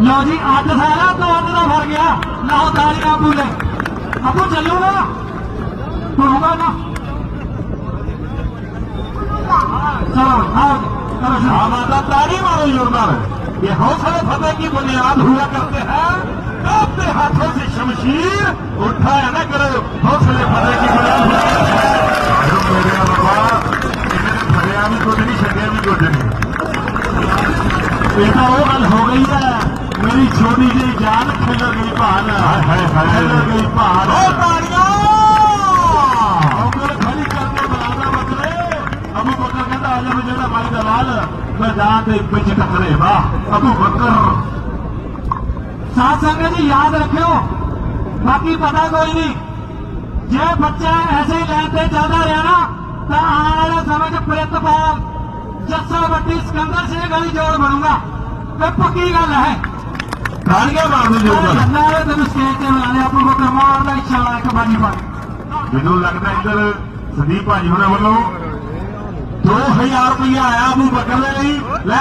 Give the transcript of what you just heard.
ਲਓ ਜੀ ਅੱਠ ਸਾਰਾ ਤੋਂ ਅੱਧ ਦਾ ਫਰ ਗਿਆ ਲਾਓ ਤਾਲੀਆਂ ਬੁਲੇ ਆਪੂ ਚੱਲੂਗਾ ਹੋਊਗਾ ਨਾ चलो आओ चलो चलो हमारा ताली मारो जोरदार ये हौसले फतेह की बुनियाद हुआ करते हैं अपने हाथों से शमशीर उठाया न करो हौसले फतेह की बुनियाद हुआ करते हैं अरे मेरे बाबा इन्हें फरिया भी कुछ नहीं छड़िया भी कुछ नहीं ਇਹ ਤਾਂ ਉਹ ਗੱਲ ਹੋ ਗਈ मेरी छोटी जी जान फिर गई पहाड़। फिर गई पहाड़। खड़ी करके जी याद रखियो बाकी पता कोई नहीं। जे बच्चा ऐसे ही लेते ज़्यादा रहना तो आने वाले समय के प्रितपाल जसा भट्टी सिकंदर सिंह जोड़ बनूँगा। तो पक्की गल है। తాడిగా బాబు ਮੈਨੂੰ ਲੱਗਦਾ ਇੱਧਰ ਸੰਦੀਪ ਭਾਜੀ ਹੁਣਾਂ ਵੱਲੋਂ 2000 ਰੁਪਏ ਆਇਆ ਨੂੰ ਬਕਰ ਲਈ।